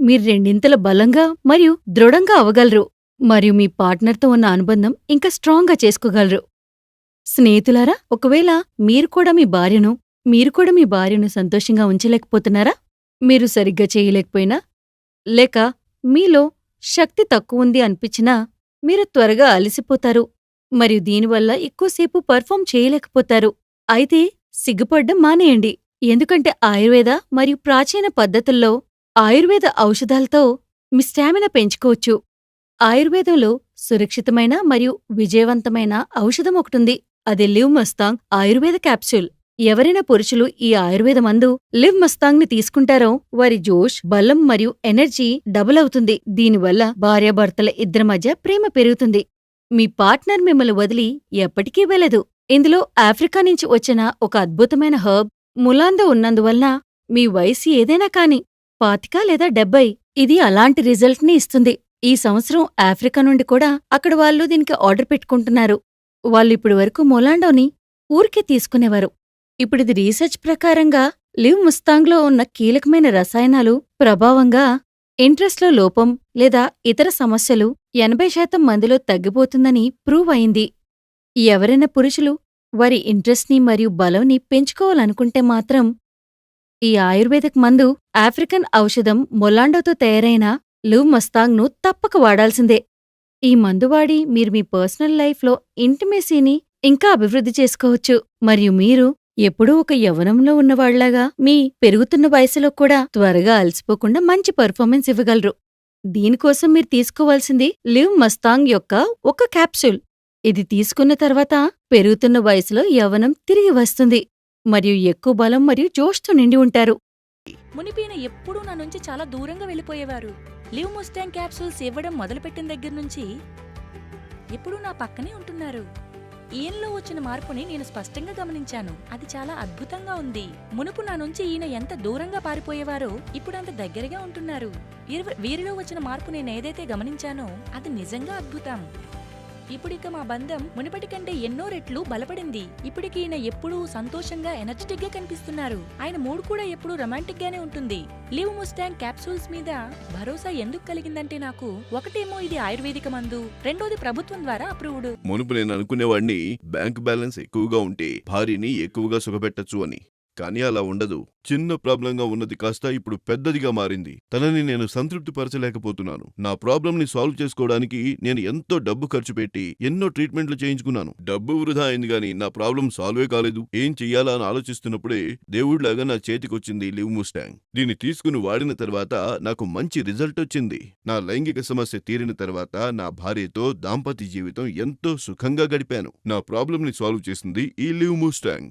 మీరు రెండింతల బలంగా మరియు దృఢంగా అవగలరు మరియు మీ పార్ట్నర్తో ఉన్న అనుబంధం ఇంకా స్ట్రాంగ్గా చేసుకోగలరు. స్నేహితులారా ఒకవేళ మీరు కూడా మీ భార్యను మీరు కూడా మీ భార్యను సంతోషంగా ఉంచలేకపోతున్నారా? మీరు సరిగ్గా చేయలేకపోయినా? లేక మీలో శక్తి తక్కువ ఉంది అనిపించినా మీరు త్వరగా అలసిపోతారు. మరియు దీనివల్ల ఎక్కువసేపు పర్ఫామ్ చేయలేకపోతారు. అయితే సిగ్గుపడ్డం మానేయండి. ఎందుకంటే ఆయుర్వేద మరియు ప్రాచీన పద్ధతుల్లో ఆయుర్వేద ఔషధాలతో మీ స్టామినా పెంచుకోవచ్చు. ఆయుర్వేదంలో సురక్షితమైన మరియు విజయవంతమైన ఔషధం ఒకటుంది. అది లివ్ మస్తాంగ్ ఆయుర్వేద క్యాప్సూల్. ఎవరైనా పురుషులు ఈ ఆయుర్వేద మందు లివ్ మస్తాంగ్ని తీసుకుంటారో వారి జోష్ బలం మరియు ఎనర్జీ డబుల్ అవుతుంది. దీనివల్ల భార్యాభర్తల ఇద్దరి మధ్య ప్రేమ పెరుగుతుంది. మీ పార్ట్నర్ మిమ్మల్ని వదిలి ఎప్పటికీ వెళ్ళదు ఇందులో ఆఫ్రికా నుంచి వచ్చిన ఒక అద్భుతమైన హర్బ్ ములాంద ఉన్నందువలన మీ వయసు ఏదైనా కాని పాతిక లేదా డెబ్బై? ఇది అలాంటి రిజల్ట్ని ఇస్తుంది. ఈ సంవత్సరం ఆఫ్రికా నుండి కూడా అక్కడ వాళ్ళు దీనికి ఆర్డర్ పెట్టుకుంటున్నారు. వాళ్ళిప్పుడు వరకు మొలాండోని ఊరికే తీసుకునేవారు. ఇప్పుడిది రీసెర్చ్ ప్రకారంగా లివ్ ముస్తాంగ్లో ఉన్న కీలకమైన రసాయనాలు ప్రభావంగా ఇంట్రెస్ట్లో లోపం లేదా ఇతర సమస్యలు ఎనభై శాతం మందిలో తగ్గిపోతుందని ప్రూవ్ అయింది. ఎవరైనా పురుషులు వారి ఇంట్రెస్ట్ని మరియు బలంని పెంచుకోవాలనుకుంటే మాత్రం ఈ ఆయుర్వేదిక్ మందు ఆఫ్రికన్ ఔషధం మొలాండోతో తయారైన లివ్ మస్తాంగ్ను తప్పక వాడాల్సిందే. ఈ మందు వాడి మీరు మీ పర్సనల్ లైఫ్లో ఇంటిమేసీని ఇంకా అభివృద్ధి చేసుకోవచ్చు. మరియు మీరు ఎప్పుడూ ఒక యవ్వనంలో ఉన్నవాళ్ళాగా మీ పెరుగుతున్న వయసులో కూడా త్వరగా అలసిపోకుండా మంచి పర్ఫార్మెన్స్ ఇవ్వగలరు. దీనికోసం మీరు తీసుకోవాల్సింది లివ్ మస్తాంగ్ యొక్క ఒక క్యాప్సూల్. ఇది తీసుకున్న తర్వాత పెరుగుతున్న వయసులో యవ్వనం తిరిగి వస్తుంది. మరియు ఎక్కువ బలం మరియు జోష్తో నిండి ఉంటారు. మునిపీన ఎప్పుడూ నా నుంచి చాలా దూరంగా వెళ్ళిపోయేవారు. లివ్ ముస్టాంగ్ క్యాప్సూల్స్ ఇవ్వడం మొదలుపెట్టిన దగ్గర నుంచి ఎప్పుడూ నా పక్కనే ఉంటున్నారు. ఈయనలో వచ్చిన మార్పుని నేను స్పష్టంగా గమనించాను. అది చాలా అద్భుతంగా ఉంది. మునుపు నా నుంచి ఈయన ఎంత దూరంగా పారిపోయేవారో ఇప్పుడు అంత దగ్గరగా ఉంటున్నారు. వీరిలో వచ్చిన మార్పు నేను ఏదైతే గమనించానో అది నిజంగా అద్భుతం. ఇప్పుడిక మా బంధం మునుపటి కంటే ఎన్నో రెట్లు బలపడింది. ఇప్పటికి ఈయన ఎప్పుడూ సంతోషంగా ఎనర్జెటిక్గా కనిపిస్తున్నారు. ఆయన మూడ్ కూడా ఎప్పుడూ రొమాంటిక్ గానే ఉంటుంది. లివ్ ముస్టాంగ్ క్యాప్సూల్స్ మీద భరోసా ఎందుకు కలిగిందంటే నాకు ఒకటేమో ఇది ఆయుర్వేదిక మందు రెండోది ప్రభుత్వం ద్వారా అప్రూవ్డ్. మునుపు నేను అనుకునేవాడిని బ్యాంక్ బ్యాలెన్స్ ఎక్కువగా ఉంటే భార్యని ఎక్కువగా సుఖపెట్టచ్చు అని. కానీ అలా ఉండదు. చిన్న ప్రాబ్లంగా ఉన్నది కాస్త ఇప్పుడు పెద్దదిగా మారింది. తనని నేను సంతృప్తి పరచలేకపోతున్నాను నా ప్రాబ్లంని సాల్వ్ చేసుకోవడానికి నేను ఎంతో డబ్బు ఖర్చు పెట్టి ఎన్నో ట్రీట్మెంట్లు చేయించుకున్నాను. డబ్బు వృధా అయింది గాని నా ప్రాబ్లం సాల్వే కాలేదు. ఏం చెయ్యాలా అని ఆలోచిస్తున్నప్పుడే దేవుడిలాగా నా చేతికొచ్చింది లివ్ ముస్టాంగ్ దీన్ని తీసుకుని వాడిన తర్వాత నాకు మంచి రిజల్ట్ వచ్చింది. నా లైంగిక సమస్య తీరిన తర్వాత నా భార్యతో దాంపత్య జీవితం ఎంతో సుఖంగా గడిపాను. నా ప్రాబ్లంని సాల్వ్ చేసింది ఈ లివ్ ముస్టాంగ్